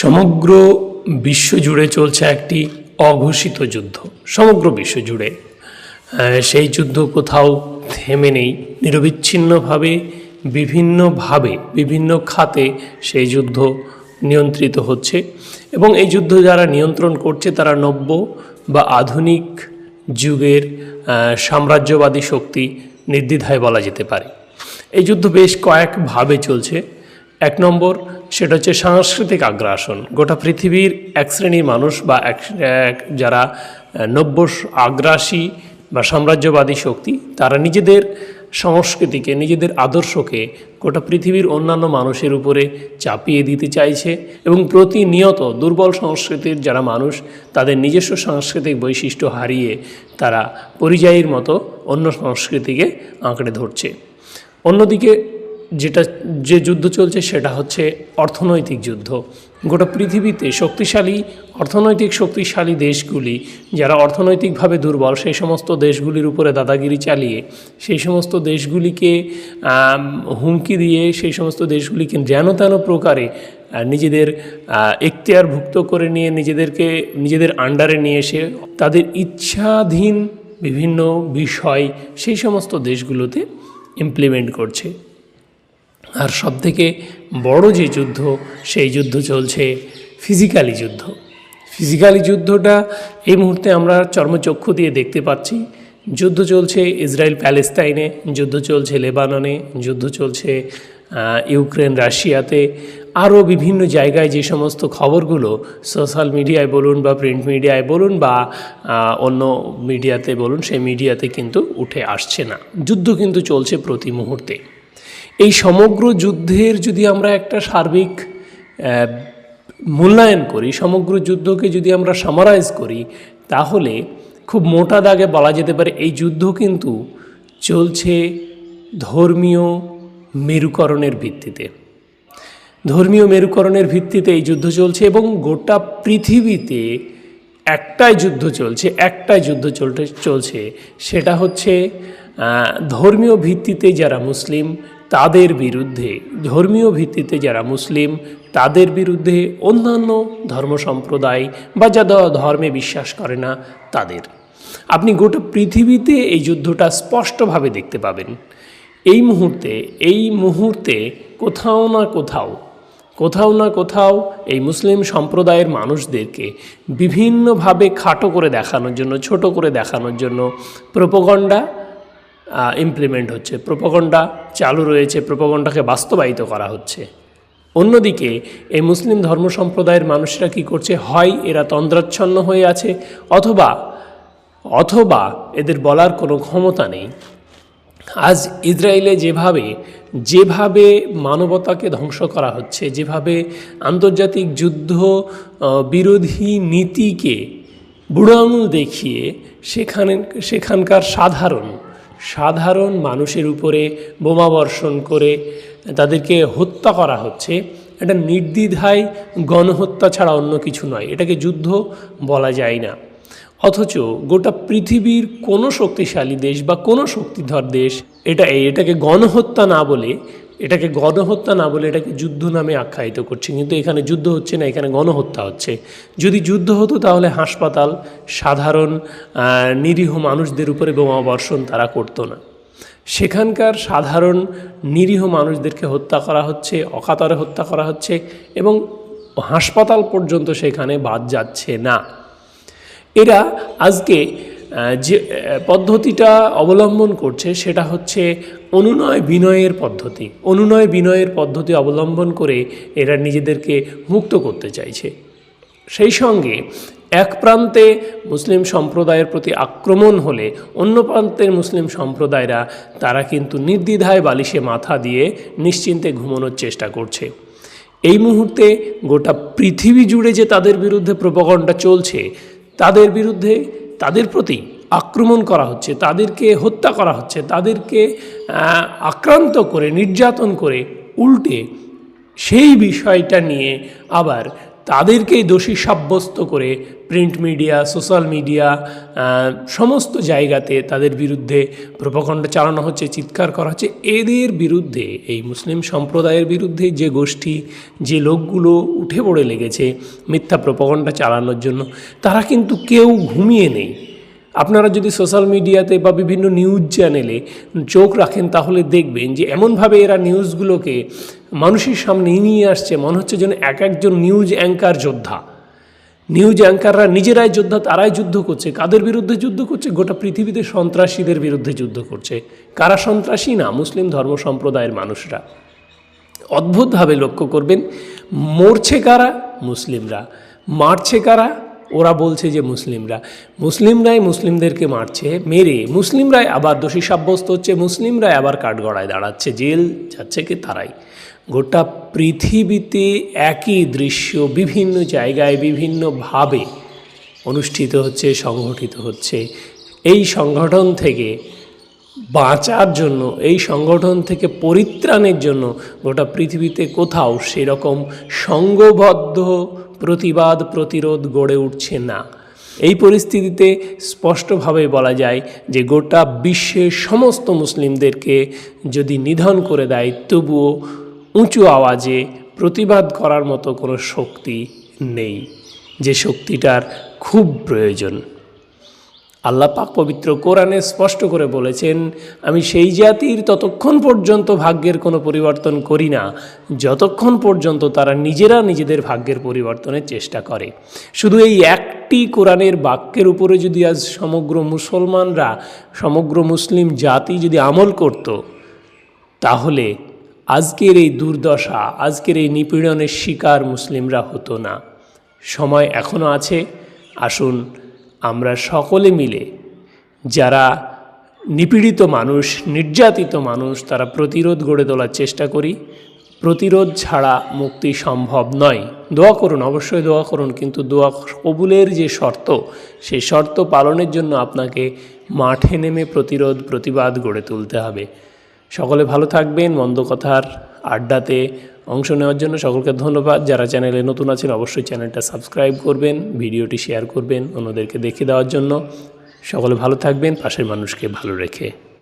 সমগ্র বিশ্ব জুড়ে চলছে একটি অঘোষিত যুদ্ধ। সমগ্র বিশ্ব জুড়ে সেই যুদ্ধ কোথাও থেমে নেই। নিরবিচ্ছিন্নভাবে, বিভিন্নভাবে, বিভিন্ন খাতে সেই যুদ্ধ নিয়ন্ত্রিত হচ্ছে এবং এই যুদ্ধ যারা নিয়ন্ত্রণ করছে তারা নব্য বা আধুনিক যুগের সাম্রাজ্যবাদী শক্তি নির্দ্বিধায় বলা যেতে পারে। এই যুদ্ধ বেশ কয়েকভাবে চলছে। এক নম্বর, সেটা হচ্ছে সাংস্কৃতিক আগ্রাসন। গোটা পৃথিবীর এক শ্রেণির মানুষ বা এক যারা নব্য আগ্রাসী বা সাম্রাজ্যবাদী শক্তি, তারা নিজেদের সংস্কৃতিকে, নিজেদের আদর্শকে গোটা পৃথিবীর অন্যান্য মানুষের উপরে চাপিয়ে দিতে চাইছে এবং প্রতিনিয়ত দুর্বল সংস্কৃতির যারা মানুষ, তাদের নিজস্ব সাংস্কৃতিক বৈশিষ্ট্য হারিয়ে তারা পরিযায়ীর মতো অন্য সংস্কৃতিকে আঁকড়ে ধরছে। অন্যদিকে যেটা, যে যুদ্ধ চলছে সেটা হচ্ছে অর্থনৈতিক যুদ্ধ। গোটা পৃথিবীতে শক্তিশালী, অর্থনৈতিক শক্তিশালী দেশগুলি, যারা অর্থনৈতিকভাবে দুর্বল, সেই সমস্ত দেশগুলির উপরে দাদাগিরি চালিয়ে, সেই সমস্ত দেশগুলিকে হুমকি দিয়ে, সেই সমস্ত দেশগুলিকে যেন তেন প্রকারে নিজেদের এখতিয়ারভুক্ত করে নিয়ে, নিজেদেরকে, নিজেদের আন্ডারে নিয়ে এসে, তাদের ইচ্ছাধীন বিভিন্ন বিষয় সেই সমস্ত দেশগুলোতে ইমপ্লিমেন্ট করছে। আর সবথেকে বড় যে যুদ্ধ, সেই যুদ্ধ চলছে ফিজিক্যালি যুদ্ধ। ফিজিক্যালি যুদ্ধটা এই মুহূর্তে আমরা চর্মচক্ষু দিয়ে দেখতে পাচ্ছি। যুদ্ধ চলছে ইসরায়েল প্যালেস্তাইনে যুদ্ধ চলছে লেবাননে, যুদ্ধ চলছে ইউক্রেন, রাশিয়াতে। আরও বিভিন্ন জায়গায় যে সমস্ত খবরগুলো সোশ্যাল মিডিয়ায় বলুন বা প্রিন্ট মিডিয়ায় বলুন বা অন্য মিডিয়াতে বলুন, সেই মিডিয়াতে কিন্তু উঠে আসছে না। যুদ্ধ কিন্তু চলছে প্রতি মুহূর্তে। এই সমগ্র যুদ্ধের যদি আমরা একটা সার্বিক মূল্যায়ন করি, সমগ্র যুদ্ধকে যদি আমরা সামারাইজ করি, তাহলে খুব মোটা দাগে বলা যেতে পারে এই যুদ্ধ কিন্তু চলছে ধর্মীয় মেরুকরণের ভিত্তিতে। ধর্মীয় মেরুকরণের ভিত্তিতে এই যুদ্ধ চলছে এবং গোটা পৃথিবীতে একটাই যুদ্ধ চলছে, একটাই যুদ্ধ চলতে চলছে, সেটা হচ্ছে ধর্মীয় ভিত্তিতে যারা মুসলিম তাদের বিরুদ্ধে ধর্মীয় ভিত্তিতে যারা মুসলিম, তাদের বিরুদ্ধে অন্যান্য ধর্ম সম্প্রদায় বা যারা ধর্মে বিশ্বাস করে না, তাদের। আপনি গোটা পৃথিবীতে এই যুদ্ধটা স্পষ্টভাবে দেখতে পাবেন। এই মুহূর্তে এই মুহূর্তে কোথাও না কোথাও কোথাও না কোথাও এই মুসলিম সম্প্রদায়ের মানুষদেরকে বিভিন্নভাবে খাটো করে দেখানোর জন্য, ছোট করে দেখানোর জন্য প্রোপগণ্ডা ইমপ্লিমেন্ট হচ্ছে। প্রোপগণ্ডা চালু রয়েছে প্রোপগণ্ডাকে বাস্তবায়িত করা হচ্ছে। অন্যদিকে, এই মুসলিম ধর্ম সম্প্রদায়ের মানুষরা কি করছে? হয় এরা তন্দ্রাচ্ছন্ন হয়ে আছে, অথবা অথবা এদের বলার কোনো ক্ষমতা নেই। আজ ইসরায়েলে যেভাবে যেভাবে মানবতাকে ধ্বংস করা হচ্ছে, যেভাবে আন্তর্জাতিক যুদ্ধ বিরোধী নীতিকে বুড়ো আঙুল দেখিয়ে সেখানে, সেখানকার সাধারণ সাধারণ মানুষের উপরে বোমা বর্ষণ করে তাদেরকে হত্যা করা হচ্ছে। এটা নির্দ্বিধায় গণহত্যা ছাড়া অন্য কিছু নয়। এটাকে যুদ্ধ বলা যায় না। অথচ গোটা পৃথিবীর কোনো শক্তিশালী দেশ বা কোনো শক্তিধর দেশ, এটা এটাকে গণহত্যা না বলে এটাকে গণহত্যা না বলে এটাকে যুদ্ধ নামে আখ্যায়িত করছে। কিন্তু এখানে যুদ্ধ হচ্ছে না, এখানে গণহত্যা হচ্ছে। যদি যুদ্ধ হতো তাহলে হাসপাতাল, সাধারণ নিরীহ মানুষদের উপরে বোমা বর্ষণ তারা করতো না। সেখানকার সাধারণ, নিরীহ মানুষদেরকে হত্যা করা হচ্ছে, অকাতরে হত্যা করা হচ্ছে এবং হাসপাতাল পর্যন্ত সেখানে বাদ যাচ্ছে না। এরা আজকে যে পদ্ধতিটা অবলম্বন করছে সেটা হচ্ছে অনুনয় বিনয়ের পদ্ধতি। অনুনয় বিনয়ের পদ্ধতি অবলম্বন করে এরা নিজেদেরকে মুক্ত করতে চাইছে। সেই সঙ্গে এক প্রান্তে মুসলিম সম্প্রদায়ের প্রতি আক্রমণ হলে অন্য প্রান্তের মুসলিম সম্প্রদায়রা তারা কিন্তু নির্দ্বিধায় বালিশে মাথা দিয়ে নিশ্চিন্তে ঘুমানোর চেষ্টা করছে। এই মুহূর্তে গোটা পৃথিবী জুড়ে যে তাদের বিরুদ্ধে প্রপগণ্ডা চলছে, তাদের বিরুদ্ধে তাদের প্রতি আক্রমণ করা হচ্ছে, তাদেরকে হত্যা করা হচ্ছে, তাদেরকে আক্রান্ত করে, নির্যাতন করে উল্টে সেই বিষয়টা নিয়ে আবার তাদেরকেই দোষী সাব্যস্ত করে প্রিন্ট মিডিয়া, সোশ্যাল মিডিয়া সমস্ত জায়গাতে তাদের বিরুদ্ধে প্রপাখণ্ড চালানো হচ্ছে, চিৎকার করা হচ্ছে। এদের বিরুদ্ধে, এই মুসলিম সম্প্রদায়ের বিরুদ্ধে যে গোষ্ঠী, যে লোকগুলো উঠে পড়ে লেগেছে মিথ্যা প্রপাখণ্ডা চালানোর জন্য, তারা কিন্তু কেউ ঘুমিয়ে নেই। আপনারা যদি সোশ্যাল মিডিয়াতে বা বিভিন্ন নিউজ চ্যানেলে চোখ রাখেন, তাহলে দেখবেন যে এমনভাবে এরা নিউজগুলোকে মানুষের সামনে নিয়ে আসছে, মনে হচ্ছে যেন এক একজন নিউজ অ্যাঙ্কার যোদ্ধা। নিউজ অ্যাঙ্কাররা নিজেরাই যোদ্ধা, তারাই যুদ্ধ করছে। কাদের বিরুদ্ধে যুদ্ধ করছে? গোটা পৃথিবীতে সন্ত্রাসীদের বিরুদ্ধে যুদ্ধ করছে। কারা সন্ত্রাসী? না, মুসলিম ধর্ম সম্প্রদায়ের মানুষরা। অদ্ভুতভাবে লক্ষ্য করবেন, মরছে কারা? মুসলিমরা। মারছে কারা? ওরা বলছে যে মুসলিমরা, মুসলিমরাই মুসলিমদেরকে মারছে, মেরে, মুসলিমরাই আবার দোষী সাব্যস্ত হচ্ছে, মুসলিমরাই আবার কাঠগড়ায় দাঁড়াচ্ছে, জেল যাচ্ছে কি তারাই। গোটা পৃথিবীতে একই দৃশ্য বিভিন্ন জায়গায় বিভিন্নভাবে অনুষ্ঠিত হচ্ছে, সংগঠিত হচ্ছে। এই সংগঠন থেকে বাঁচার জন্য, এই সংগঠন থেকে পরিত্রাণের জন্য গোটা পৃথিবীতে কোথাও সেরকম সংঘবদ্ধ প্রতিবাদ, প্রতিরোধ গড়ে উঠছে না। এই পরিস্থিতিতে স্পষ্টভাবে বলা যায় যে গোটা বিশ্বের সমস্ত মুসলিমদেরকে যদি নিধন করে দেয়, তবুও উঁচু আওয়াজে প্রতিবাদ করার মতো কোনো শক্তি নেই। যে শক্তিটার খুব প্রয়োজন। আল্লাহ পাক পবিত্র কোরআনে স্পষ্ট করে বলেছেন, আমি সেই জাতির ততক্ষণ পর্যন্ত ভাগ্যের কোনো পরিবর্তন করি না। যতক্ষণ পর্যন্ত তারা নিজেরা নিজেদের ভাগ্যের পরিবর্তনের চেষ্টা করে। শুধু এই একটি কোরআনের বাক্যের উপরে যদি আজ সমগ্র মুসলমানরা, সমগ্র মুসলিম জাতি যদি আমল করত, তাহলে আজকের এই দুর্দশা, আজকের এই নিপীড়নের শিকার মুসলিমরা হতো না। সময় এখনও আছে, আসুন আমরা সকলে মিলে, যারা নিপীড়িত মানুষ, নির্যাতিত মানুষ, তারা প্রতিরোধ গড়ে তোলার চেষ্টা করি। প্রতিরোধ ছাড়া মুক্তি সম্ভব নয়। দোয়া করুন, অবশ্যই দোয়া করুন, কিন্তু দোয়া কবুলের যে শর্ত, সেই শর্ত পালনের জন্য আপনাকে মাঠে নেমে প্রতিরোধ, প্রতিবাদ গড়ে তুলতে হবে। সকলে ভালো থাকবেন, মন্দ কথার আড্ডাতে অংশ নেওয়ার জন্য সকলকে ধন্যবাদ। যারা চ্যানেলে নতুন আছেন, অবশ্যই চ্যানেলটা সাবস্ক্রাইব করবেন, ভিডিওটি শেয়ার করবেন অন্যদেরকে দেখে দেওয়ার জন্য। সকলে ভালো থাকবেন, পাশের মানুষকে ভালো রেখে।